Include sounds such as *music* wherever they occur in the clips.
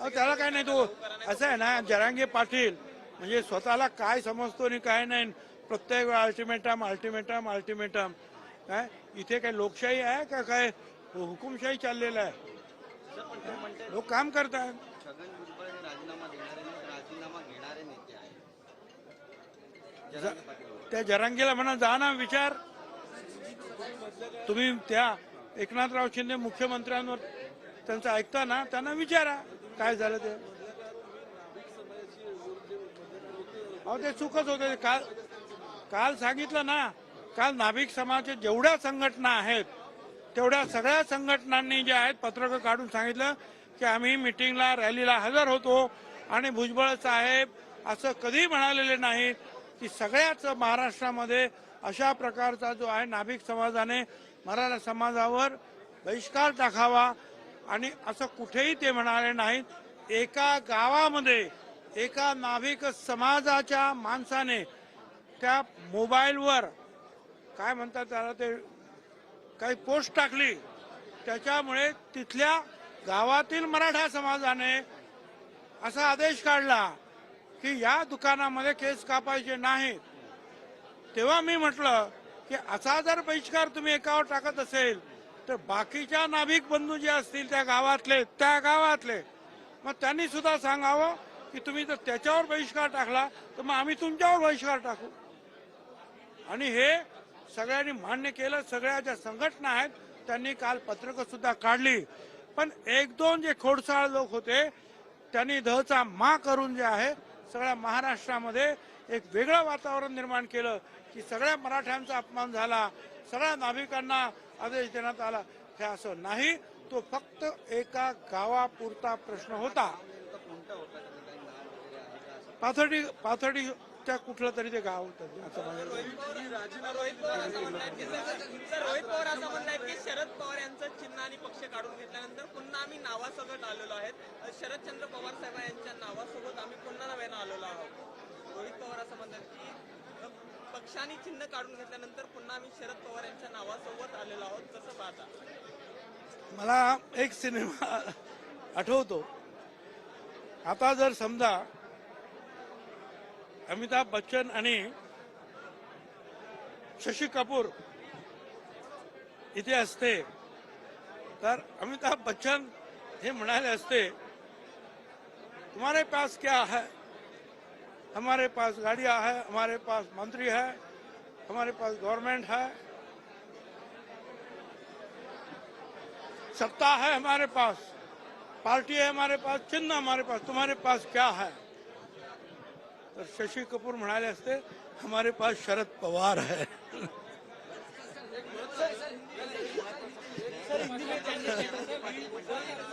अहो, त्याला काय नाही तो असं आहे ना जरांगे पाटील म्हणजे स्वतःला काय समजतो आणि काय नाही प्रत्येक वेळा अल्टिमेटम अल्टिमेटम अल्टिमेटम काय? इथे काय लोकशाही आहे का काय? हुकुमशाही चाललेला आहे. लोक काम करतात हे त्या जरांगीला म्हणा जा ना विचार. तुम्ही त्या एकनाथराव शिंदे मुख्यमंत्र्यांवर त्यांचं ऐकता ना त्यांना विचारा. काय झालं ते? अहो ते चुकच होते. काल काल सांगितलं ना काल नाभिक समाजाच्या जेवढ्या संघटना आहेत तेवढ्या सगळ्या संघटनांनी जे आहेत पत्रक काढून सांगितलं की आम्ही मिटिंगला रॅलीला हजर होतो. आणि भुजबळ साहेब असं कधी म्हणालेले नाहीत की सगळ्याच महाराष्ट्रामध्ये अशा प्रकारचा जो आहे नाभिक समाजाने मराठा समाजावर बहिष्कार टाकावा. आणि असं कुठेही ते म्हणाले नाहीत. एका गावामध्ये एका नाभिक समाजाच्या माणसाने त्या मोबाईलवर काय म्हणतात त्याला ते काही पोस्ट टाकली. त्याच्यामुळे तिथल्या गावातील मराठा समाजाने असा आदेश काढला की या दुकानामध्ये केस कापायचे नाहीत. तेव्हा मी म्हटलं की असा जर बहिष्कार तुम्ही एकावर टाकत असेल तर बाकीच्या नाभिक बंधू जे असतील त्या गावातले त्या गावातले मग त्यांनी सुद्धा सांगावं की तुम्ही जर त्याच्यावर बहिष्कार टाकला तर मग आम्ही तुमच्यावर बहिष्कार टाकू. आणि हे सगळ्यांनी मान्य केलं सगळ्या ज्या संघटना आहेत त्यांनी काल पत्रकं सुद्धा काढली. पण एक दोन जे खोडसाळ लोक होते त्यांनी धचा मा करून जे आहे सगळ्या महाराष्ट्रामध्ये एक वेगळं वातावरण निर्माण केलं की सगळ्या मराठ्यांचा अपमान झाला सगळ्या नाभिकांना आदेश देण्यात आला. हे असं नाही तो फक्त एका गावापुरता प्रश्न होता. नेमकं पाथर्डी पाथर्डी त्या कुठलं तरी ते गाव होतं. असं रोहित पवार असं म्हणतात की रोहित पवार की शरद पवार यांचं चिन्ह आणि पक्ष काढून घेतल्यानंतर पुन्हा आम्ही नावासोबत आलेलो आहेत. शरदचंद्र पवार साहेब यांच्या नावासोबत आम्ही पुन्हा नव्यानं आलेलो आहोत. रोहित पवार असं म्हणतात की पक्षाने चिन्ह काढून घेतल्यानंतर पुन्हा आम्ही शरद पवार यांच्या नावासोबत आलेलो आहोत. जसं पाहता. मला एक सिनेमा *laughs* आठवतो. आता जर समजा अमिताभ बच्चन आणि शशी कपूर इथे असते तर अमिताभ बच्चन हे म्हणाले असते तुम्हारे पास क्या है? हमारे पास गाड़ियाँ है हमारे पास मंत्री है हमारे पास गवर्नमेंट है सत्ता है हमारे पास पार्टी है हमारे पास चिन्ह हमारे पास तुम्हारे पास क्या है तर शशी कपूर असते हमारे पास शरद पवार है हा?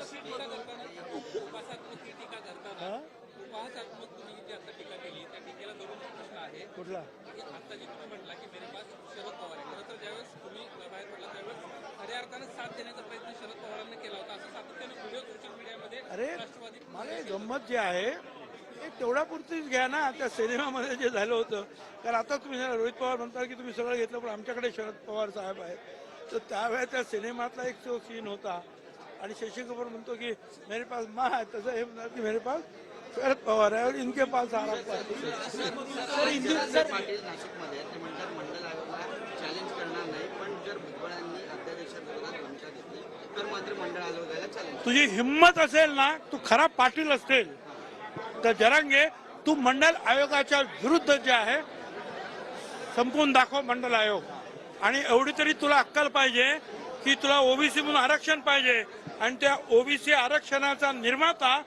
कुठला? आता जी तुम्ही म्हटला की मेरे पास शरद पवार आहे. खरं तर ज्यावेळेस तुम्ही बाहेर पडला त्यावेळेस खऱ्या अर्थानं साथ देण्याचा प्रयत्न शरद पवारांनी केला होता. असं सातत्याने व्हिडिओ सोशल मीडियामध्ये अरे राष्ट्रवादी मला गंमत जे आहे हे तेवढ्या पुरतीच घ्या ना त्या सिनेमामध्ये जे झालं होतं. कारण आता तुम्ही रोहित पवार म्हणता की तुम्ही सगळं घेतलं पण आमच्याकडे शरद पवार साहेब आहेत. तर त्यावेळेस त्या सिनेमातला एक जो सीन होता आणि शशी कपूर म्हणतो की मेरे पास माँ है. तसं हे म्हणतात की मेरे पास शरद पवार आहे और इनके पास आराम जरांगे पाटील नाशिकमध्ये ते म्हणतात मंडल आयोगाला चॅलेंज करणार नाही पण जर भुजबळांनी अध्यादेशाविरोधात भूमिका घेतली तर मात्र मंडळ आयोगाला चॅलेंज तुझी हिंमत असेल ना तू खरा पाटील असेल तर जरांगे तू मंडल आयोगाच्या विरुद्ध जे आहे संपवून दाखव मंडल आयोग. आणि एवढी तरी तुला अक्कल पाहिजे की तुला ओबीसी म्हणून आरक्षण पाहिजे. आणि त्या ओबीसी आरक्षणाचा निर्माता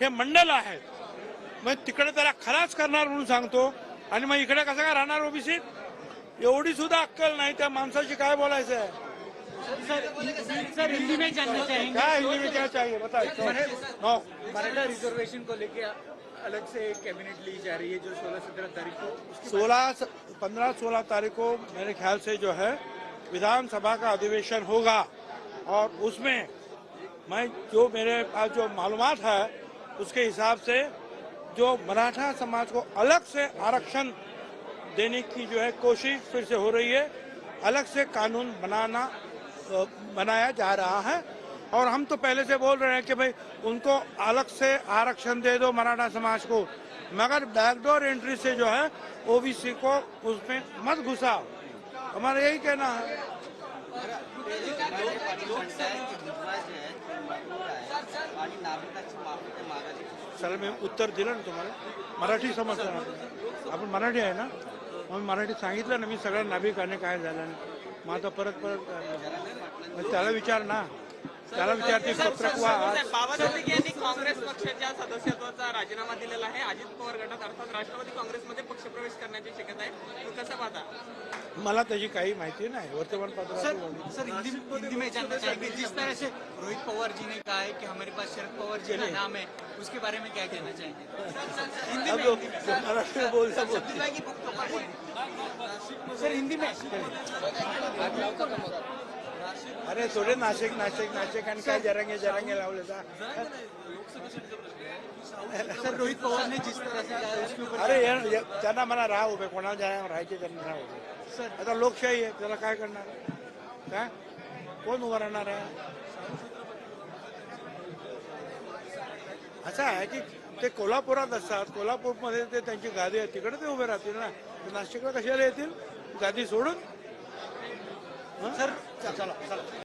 हे मंडल आहे. मग तिकडे त्याला खलास करणार म्हणून सांगतो. आणि मग इकडे कसं काय राहणार ओबीसी? एवढी सुद्धा अक्कल नाही त्या माणसाशी काय बोलायचं आहे सर हिंदी में जानना चाहेंगे क्या हिंदी में क्या चाहिए? बताओ मराठा रिजर्वेशन को लेके अलग से कैबिनेट ली जा रही है जो सोलह सत्रह तारीख को सोलह पंद्रह सोलह तारीख को मेरे ख्याल से जो है विधानसभा का अधिवेशन होगा। और उसमें मैं जो मेरे पास जो मालूमात है उसके हिसाब से जो मराठा समाज को अलग से आरक्षण देने की जो है कोशिश फिर से हो रही है, अलग से कानून बनाना बनाया जा रहा है। और हम तो पहले से बोल रहे हैं कि भाई उनको अलग से आरक्षण दे दो मराठा समाज को, मगर बैकडोर एंट्री से जो है ओबीसी को उसमें मत घुसाओ। हमारा यही कहना है। चला मी उत्तर दिलं ना तुम्हाला? मराठी समजतं ना? आपण मराठी आहे ना? मग मराठी सांगितलं ना मी सगळ्या नाभिकाने काय झालं नाही. मग आता परत परत मग त्याला विचार ना. त्याला विचारते पत्रक वा साहेब, बाबा साहेब यांनी काँग्रेस पक्षाच्या सदस्यत्वाचा राजीनामा दिलेला आहे अजित पवार गटात अर्थात राष्ट्रवादी काँग्रेसमध्ये पक्षप्रवेश करण्याची शक्यता आहे तुम्ही कसं पाहता मला त्याची काही माहिती नाही वर्तमानपत्रात सर हिंदी हिंदी में जानना चाहेंगे जिस तरह से रोहित पवार जी ने कहा है कि हमारे पास शरद पवार जी का नाम है उसके बारे में क्या कहना चाहेंगे हिंदी अब में लोग जो मराठी में बोलता बोलते सर हिंदी में अरे थोडे नाशिक नाशिक नाशिक आणि काय जरंगे जरंगे लावले जा. सर रोहित पवार ने जिस तरह से कहा उसके ऊपर अरे या- त्यांना म्हणा राहा उभे कोणाला ज्या राहायचे त्यांना राहा उभे. सर. आता लोकशाही आहे त्याला काय करणार? काय कोण उभं राहणार आहे? असं आहे की ते कोल्हापुरात असतात कोल्हापूरमध्ये ते त्यांची गादी आहे तिकडे ते उभे राहतील ना? ते नाशिकला कशाला येतील? गादी सोडून? सर 下了，下了。